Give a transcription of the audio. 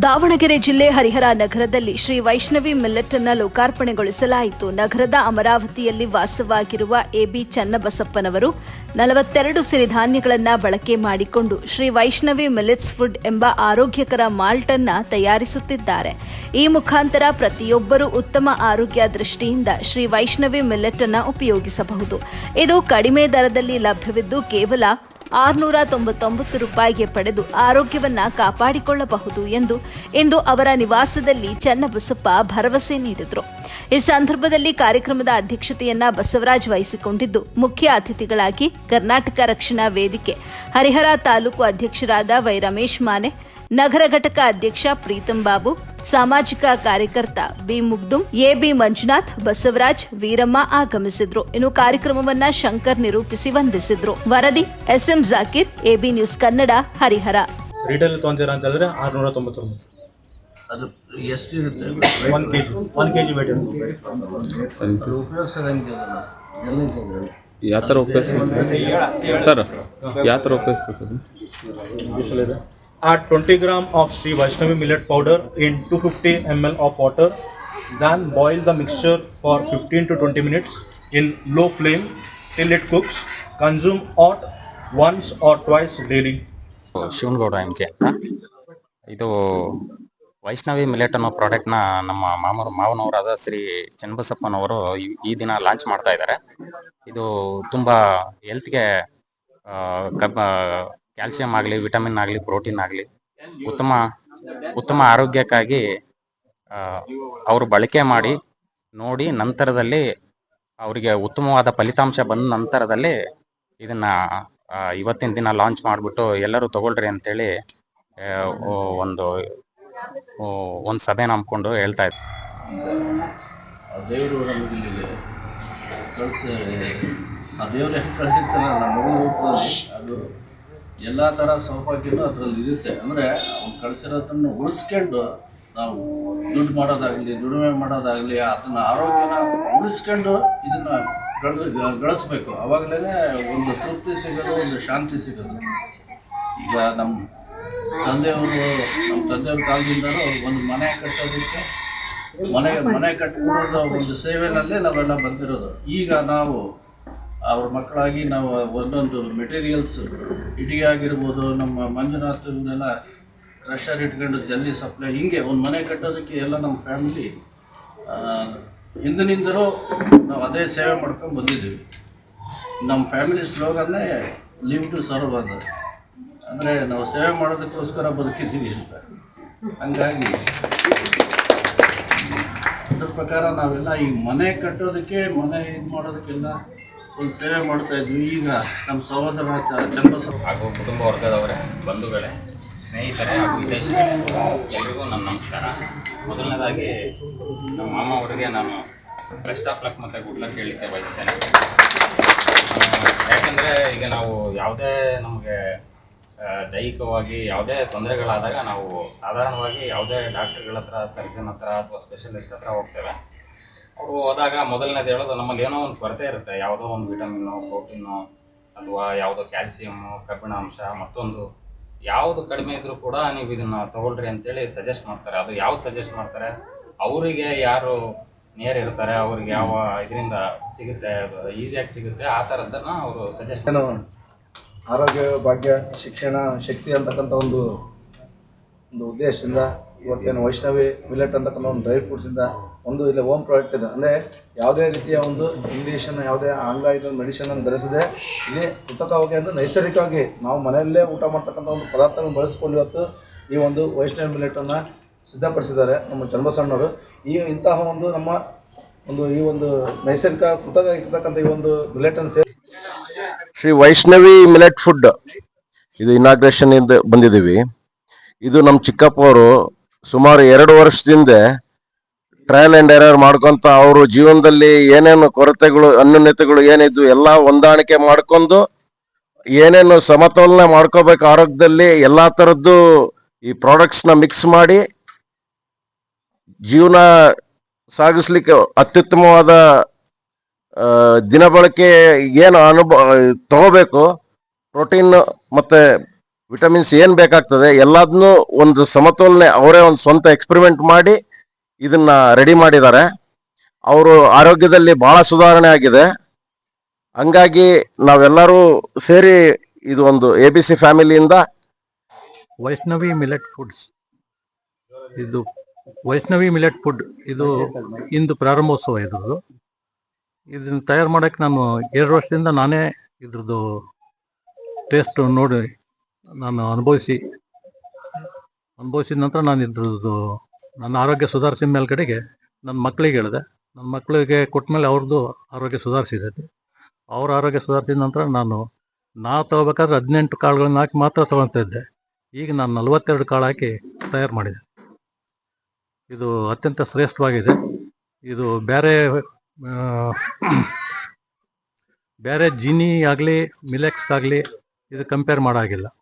ದಾವಣಗೆರೆ ಜಿಲ್ಲೆ ಹರಿಹರ ನಗರದಲ್ಲಿ ಶ್ರೀ ವೈಷ್ಣವಿ ಮಿಲ್ಲೆಟ್ ಅನ್ನ ಲೋಕಾರ್ಪಣೆಗೊಳಿಸಲಾಯಿತು. ನಗರದ ಅಮರಾವತಿಯಲ್ಲಿ ವಾಸವಾಗಿರುವ ಎಬಿ ಚನ್ನಬಸಪ್ಪನವರು ನಲವತ್ತೆರಡು ಸಿರಿಧಾನ್ಯಗಳನ್ನ ಬಳಕೆ ಮಾಡಿಕೊಂಡು ಶ್ರೀ ವೈಷ್ಣವಿ ಮಿಲೆಟ್ಸ್ ಫುಡ್ ಎಂಬ ಆರೋಗ್ಯಕರ ಮಾಲ್ಟ್ ಅನ್ನ ತಯಾರಿಸುತ್ತಿದ್ದಾರೆ. ಈ ಮುಖಾಂತರ ಪ್ರತಿಯೊಬ್ಬರೂ ಉತ್ತಮ ಆರೋಗ್ಯ ದೃಷ್ಟಿಯಿಂದ ಶ್ರೀ ವೈಷ್ಣವಿ ಮಿಲ್ಲೆಟ್ ಅನ್ನ ಉಪಯೋಗಿಸಬಹುದು. ಇದು ಕಡಿಮೆ ದರದಲ್ಲಿ ಲಭ್ಯವಿದ್ದು ಕೇವಲ ಆರುನೂರ ತೊಂಬತ್ತೊಂಬತ್ತು ರೂಪಾಯಿಗೆ ಪಡೆದು ಆರೋಗ್ಯವನ್ನ ಕಾಪಾಡಿಕೊಳ್ಳಬಹುದು ಎಂದು ಇಂದು ಅವರ ನಿವಾಸದಲ್ಲಿ ಚನ್ನಬಸಪ್ಪ ಭರವಸೆ ನೀಡಿದರು. ಈ ಸಂದರ್ಭದಲ್ಲಿ ಕಾರ್ಯಕ್ರಮದ ಅಧ್ಯಕ್ಷತೆಯನ್ನ ಬಸವರಾಜ್ ವಹಿಸಿಕೊಂಡಿದ್ದು, ಮುಖ್ಯ ಅತಿಥಿಗಳಾಗಿ ಕರ್ನಾಟಕ ರಕ್ಷಣಾ ವೇದಿಕೆ, ಹರಿಹರ ತಾಲೂಕು ಅಧ್ಯಕ್ಷರಾದ ವೈ ರಮೇಶ್ ಮಾನೆ, ನಗರ ಘಟಕ ಅಧ್ಯಕ್ಷ ಪ್ರೀತಂ ಬಾಬು ಸಾಮಾಜಿಕ ಕಾರ್ಯಕರ್ತ B Mugdum A B Manjunath Basavaraj Veeramma ಆಗಮಿಸಿದ್ರು. ಇನ್ನು ಕಾರ್ಯಕ್ರಮವನ್ನ ಶಂಕರ್ ನಿರೂಪಿಸಿ ವಂದಿಸಿದ್ರು. ವರದಿ S M Zakir A B news Kannada Harihar. Retail ತೊಗೊಂತೀರಾ ಅಂತ ಹೇಳಿದ್ರೆ ಆರುನೂರ ತೊಂಬತ್ತೊಂಬತ್ತು. ಅದು ಎಷ್ಟಿರುತ್ತೆ one K G one K G weight ಇರುತ್ತೆ. ಉಪಯೋಗಿಸೋದು ಹೆಂಗೆ ಅದನ್ನು. ಎಲ್ಲಿಂದ ಯಾವ ಥರ ಉಪಯೋಗಿಸ್ಬೇಕು? ಸರ್ ಯಾವ ಥರ ಉಪಯೋಗಿಸ್ಬೇಕು ಅದು Add 20 gram of Sri Vaishnavi millet powder in 250 ml of water. Then boil the mixture for 15 to 20 minutes in low flame till it cooks. Consume hot once or twice daily. Shivanagowda M K ಅಂತ ಇದು Vaishnavi millet ಅನ್ನೋ ಪ್ರಾಡಕ್ಟ್ನ ನಮ್ಮ ಮಾಮರು ಮಾವನವರಾದ ಶ್ರೀ ಚನ್ನಬಸಪ್ಪನವರು ಈ- ದಿನ launch ಮಾಡ್ತಾ ಇದ್ದಾರೆ ಇದು ತುಂಬ ಹೆಲ್ತ್ಗೆ ಕ್ಯಾಲ್ಸಿಯಂ ಆಗಲಿ ವಿಟಮಿನ್ ಆಗಲಿ ಪ್ರೋಟೀನ್ ಆಗಲಿ, ಉತ್ತಮ ಉತ್ತಮ ಆರೋಗ್ಯಕ್ಕಾಗಿ ಅವರು ಬಳಕೆ ಮಾಡಿ, ನೋಡಿ ನಂತರದಲ್ಲಿ ಅವರಿಗೆ ಉತ್ತಮವಾದ ಫಲಿತಾಂಶ ಬಂದ ನಂತರದಲ್ಲಿ ಇದನ್ನ ಇವತ್ತಿನ ದಿನ ಲಾಂಚ್ ಮಾಡಿಬಿಟ್ಟು ಎಲ್ಲರೂ ತಗೊಳ್ರಿ ಅಂತೇಳಿ ಒಂದು ಒಂದು ಸಭೆ ನಂಬ್ಕೊಂಡು ಹೇಳ್ತಾ ಇದ್ದೆ. ದೇವರು ನಮಗೆ ಆ ಕಳಿಸಿರ್ತಾನೆ ನಮ್ಮ ಮಗು ಅದು ಎಲ್ಲ ಥರ ಸೌಭಾಗ್ಯನೂ ಅದರಲ್ಲಿ ಇರುತ್ತೆ. ಅಂದರೆ ಅವ್ನು ಕಳಿಸಿರೋದನ್ನು ಉಳಿಸ್ಕೊಂಡು ನಾವು ದುಡ್ಡು ಮಾಡೋದಾಗಲಿ, ದುಡಿಮೆ ಮಾಡೋದಾಗಲಿ, ಅದನ್ನು ಆರೋಗ್ಯನ ಉಳಿಸ್ಕೊಂಡು ಇದನ್ನು ಗಳ ಗಳಿಸ್ಬೇಕು. ಅವಾಗಲೇ ಒಂದು ತೃಪ್ತಿ ಸಿಗೋದು, ಒಂದು ಶಾಂತಿ ಸಿಗೋದು. ಈಗ ನಮ್ಮ ತಂದೆಯವರು ನಮ್ಮ ತಂದೆಯವ್ರ ಕಾಲದಿಂದಲೂ ಒಂದು ಮನೆ ಕಟ್ಟೋದಕ್ಕೆ, ಮನೆ ಮನೆ ಕಟ್ಟಿಕೊಡೋದು ಒಂದು ಸೇವೆನಲ್ಲೇ ನಾವೆಲ್ಲ ಬಂದಿರೋದು. ಈಗ ನಾವು ಅವ್ರ ಮಕ್ಕಳಾಗಿ ನಾವು ಒಂದೊಂದು ಮೆಟೀರಿಯಲ್ಸ್ ಇಟಿಗೆ ಆಗಿರ್ಬೋದು ನಮ್ಮ ಮಂಜುನಾಥ್ ಕ್ರಷರ್ ಇಟ್ಕೊಂಡು ಜಲ್ಲಿ ಸಪ್ಲೈ ಹಿಂಗೆ ಒಂದು ಮನೆ ಕಟ್ಟೋದಕ್ಕೆ ಎಲ್ಲ ನಮ್ಮ ಫ್ಯಾಮಿಲಿ ಹಿಂದಿನಿಂದಲೂ ನಾವು ಅದೇ ಸೇವೆ ಮಾಡ್ಕೊಂಡು ಬಂದಿದ್ದೀವಿ. ನಮ್ಮ ಫ್ಯಾಮಿಲಿ ಸ್ಲೋಗನ್ನೇ ಲಿವ್ ಟು ಸರ್ವ್ ಅಂತ. ಅಂದರೆ ನಾವು ಸೇವೆ ಮಾಡೋದಕ್ಕೋಸ್ಕರ ಬದುಕಿದ್ದೀವಿ ಅಂತ. ಹಂಗಾಗಿ ಅದ್ರ ಪ್ರಕಾರ ನಾವೆಲ್ಲ ಈ ಮನೆ ಕಟ್ಟೋದಕ್ಕೆ, ಮನೆ ಇದು ಮಾಡೋದಕ್ಕೆಲ್ಲ ಒಂದು ಸೇವೆ ಮಾಡ್ತಾ ಇದ್ವಿ. ಈಗ ನಮ್ಮ ಸಹೋದರ ಚ- ಚನ್ನಬಸವ ಹಾಗೂ ಕುಟುಂಬ ವರ್ಗದವರೇ, ಬಂಧುಗಳೇ, ಸ್ನೇಹಿತರೆ ಹಾಗೂ ವಿದೇಶಗಳೇ ಎಲ್ರಿಗೂ ನನ್ನ ನಮಸ್ಕಾರ. ಮೊದಲನೇದಾಗಿ, ನಮ್ಮ ಮಾಮ ಅವರಿಗೆ ನಾನು ಬೆಸ್ಟ್ ಆಫ್ ಲಕ್ ಮತ್ತು ಗುಡ್ ಲಕ್ ಹೇಳಲಿಕ್ಕೆ ಬಯಸ್ತೇನೆ. ಯಾಕೆಂದರೆ ಈಗ ನಾವು ಯಾವುದೇ ನಮಗೆ ದೈಹಿಕವಾಗಿ ಯಾವುದೇ ತೊಂದರೆಗಳಾದಾಗ ನಾವು ಸಾಧಾರಣವಾಗಿ ಯಾವುದೇ ಡಾಕ್ಟರ್ಗಳ ಹತ್ರ ಸರ್ಜನ್ ಹತ್ರ ಅಥವಾ ಸ್ಪೆಷಲಿಸ್ಟ್ ಹತ್ರ ಹೋಗ್ತೇವೆ. ಅವರು ಹೋದಾಗ ಮೊದಲನೇದು ಹೇಳೋದು ನಮ್ಮಲ್ಲಿ ಏನೋ ಒಂದು ಕೊರತೆ ಇರುತ್ತೆ. ಯಾವುದೋ ಒಂದು ವಿಟಮಿನ್ನು ಪ್ರೋಟೀನು ಅಥವಾ ಯಾವುದೋ ಕ್ಯಾಲ್ಸಿಯಮ್ಮು ಕಬ್ಬಿಣಾಂಶ ಮತ್ತೊಂದು ಯಾವುದು ಕಡಿಮೆ ಇದ್ರೂ ಕೂಡ ನೀವು ಇದನ್ನು ತಗೊಳ್ರಿ ಅಂತೇಳಿ ಸಜೆಸ್ಟ್ ಮಾಡ್ತಾರೆ. ಅದು ಯಾವ್ದು ಸಜೆಸ್ಟ್ ಮಾಡ್ತಾರೆ? ಅವರಿಗೆ ಯಾರು ನೇರ ಇರ್ತಾರೆ, ಅವ್ರಿಗೆ ಯಾವ ಇದರಿಂದ ಸಿಗುತ್ತೆ ಈಸಿಯಾಗಿ ಸಿಗುತ್ತೆ, ಆ ಥರದ್ದನ್ನ ಅವರು ಸಜೆಸ್ಟ್ ಆರೋಗ್ಯ, ಭಾಗ್ಯ, ಶಿಕ್ಷಣ, ಶಕ್ತಿ ಅಂತಕ್ಕಂಥ ಒಂದು ಒಂದು ಉದ್ದೇಶದಿಂದ ಇವತ್ತೇನು ವೈಷ್ಣವಿ ಮಿಲೆಟ್ ಅಂತಕ್ಕಂಥ ಒಂದು ಡ್ರೈ ಫ್ರೂಟ್ಸಿಂದ ಒಂದು ಇಲ್ಲಿ ಓಮ್ ಪ್ರಾಡಕ್ಟ್ ಇದೆ. ಅಂದರೆ ಯಾವುದೇ ರೀತಿಯ ಒಂದು ಇಂಗ್ಲೀಷನ್ನು ಯಾವುದೇ ಆಂಗ್ಲ ಇದು ಮೆಡಿಷನನ್ನು ಬೆರೆಸದೆ ಇಲ್ಲಿ ಕೃತಕವಾಗಿ ಅಂದರೆ ನೈಸರ್ಗಿಕವಾಗಿ ನಾವು ಮನೆಯಲ್ಲೇ ಊಟ ಮಾಡ್ತಕ್ಕಂಥ ಒಂದು ಪದಾರ್ಥವನ್ನು ಬಳಸ್ಕೊಂಡು ಇವತ್ತು ಈ ಒಂದು ವೈಷ್ಣವಿ ಮಿಲೆಟನ್ನು ಸಿದ್ಧಪಡಿಸಿದ್ದಾರೆ ನಮ್ಮ ಚನ್ನಬಸಣ್ಣವರು ಈ ಇಂತಹ ಒಂದು ನಮ್ಮ ಒಂದು ಈ ಒಂದು ನೈಸರ್ಗಿಕ ಕೃತಕ ಇರ್ತಕ್ಕಂಥ ಈ ಒಂದು ಮಿಲೆಟನ್ನು ಸೇರಿ ಶ್ರೀ ವೈಷ್ಣವಿ ಮಿಲೆಟ್ ಫುಡ್ ಇದು ಇನಾಗ್ರೇಷನ್ ಇಂದ ಬಂದಿದ್ದೀವಿ. ಇದು ನಮ್ಮ ಚಿಕ್ಕಪ್ಪ ಅವರು ಸುಮಾರು ಎರಡು ವರ್ಷದಿಂದ ಟ್ರಯಲ್ ಅಂಡ್ ಎರರ್ ಮಾಡ್ಕೊಂತ ಅವರು ಜೀವನದಲ್ಲಿ ಏನೇನು ಕೊರತೆಗಳು, ಅನ್ಯೂನ್ಯತೆಗಳು ಏನಿದ್ವು ಎಲ್ಲ ಹೊಂದಾಣಿಕೆ ಮಾಡ್ಕೊಂಡು ಏನೇನು ಸಮತೋಲನ ಮಾಡ್ಕೋಬೇಕು ಆರೋಗ್ಯದಲ್ಲಿ ಎಲ್ಲಾ ತರದ್ದು ಈ ಪ್ರಾಡಕ್ಟ್ಸ್ನ ಮಿಕ್ಸ್ ಮಾಡಿ ಜೀವನ ಸಾಗಿಸ್ಲಿಕ್ಕೆ ಅತ್ಯುತ್ತಮವಾದ ದಿನ ದಿನಬಳಕೆ ಏನು ಅನುಭವ ತಗೋಬೇಕು. ಪ್ರೋಟೀನ್ ಮತ್ತೆ ವಿಟಮಿನ್ಸ್ ಏನು ಬೇಕಾಗ್ತದೆ ಎಲ್ಲದನ್ನು ಒಂದು ಸಮತೋಲನೆ, ಅವರೇ ಒಂದು ಸ್ವಂತ ಎಕ್ಸ್ಪೆರಿಮೆಂಟ್ ಮಾಡಿ ಇದನ್ನ ರೆಡಿ ಮಾಡಿದ್ದಾರೆ. ಅವರು ಆರೋಗ್ಯದಲ್ಲಿ ಬಹಳ ಸುಧಾರಣೆ ಆಗಿದೆ. ಹಂಗಾಗಿ ನಾವೆಲ್ಲರೂ ಸೇರಿ ಇದು ಒಂದು ಎ ಬಿ ಸಿ ಫ್ಯಾಮಿಲಿಯಿಂದ ವೈಷ್ಣವಿ ಮಿಲೆಟ್ ಫುಡ್ಸ್. ಇದು ವೈಷ್ಣವಿ ಮಿಲೆಟ್ ಫುಡ್, ಇದು ಇಂದು ಪ್ರಾರಂಭೋತ್ಸವ ಇದ್ರದ್ದು. ಇದನ್ನು ತಯಾರು ಮಾಡೋಕ್ಕೆ ನಾನು ಎರಡು ವರ್ಷದಿಂದ ನಾನೇ ಇದ್ರದ್ದು ಟೇಸ್ಟ್ ನೋಡಿ ನಾನು ಅನುಭವಿಸಿ, ಅನುಭವಿಸಿದ ನಂತರ ನಾನು ಇದ್ರದ್ದು ನನ್ನ ಆರೋಗ್ಯ ಸುಧಾರಿಸಿದ ಮೇಲ್ಗಡೆಗೆ ನನ್ನ ಮಕ್ಕಳಿಗೆ ಹೇಳಿದೆ. ನನ್ನ ಮಕ್ಕಳಿಗೆ ಕೊಟ್ಮೇಲೆ ಅವ್ರದ್ದು ಆರೋಗ್ಯ ಸುಧಾರಿಸಿದೆ. ಅವ್ರ ಆರೋಗ್ಯ ಸುಧಾರಿಸಿದ ನಂತರ ನಾನು ನಾ ತಗೋಬೇಕಾದ್ರೆ ಹದಿನೆಂಟು ಕಾಳುಗಳನ್ನ ಹಾಕಿ ಮಾತ್ರ ತಗೊಳ್ತಾ ಈಗ ನಾನು ನಲವತ್ತೆರಡು ಕಾಳು ಹಾಕಿ ತಯಾರು ಮಾಡಿದೆ. ಇದು ಅತ್ಯಂತ ಶ್ರೇಷ್ಠವಾಗಿದೆ. ಇದು ಬೇರೆ ಬೇರೆ ಜೀನಿ ಆಗಲಿ, ಮಿಲೆಕ್ಸ್ ಆಗಲಿ ಇದು ಕಂಪೇರ್ ಮಾಡಾಗಿಲ್ಲ.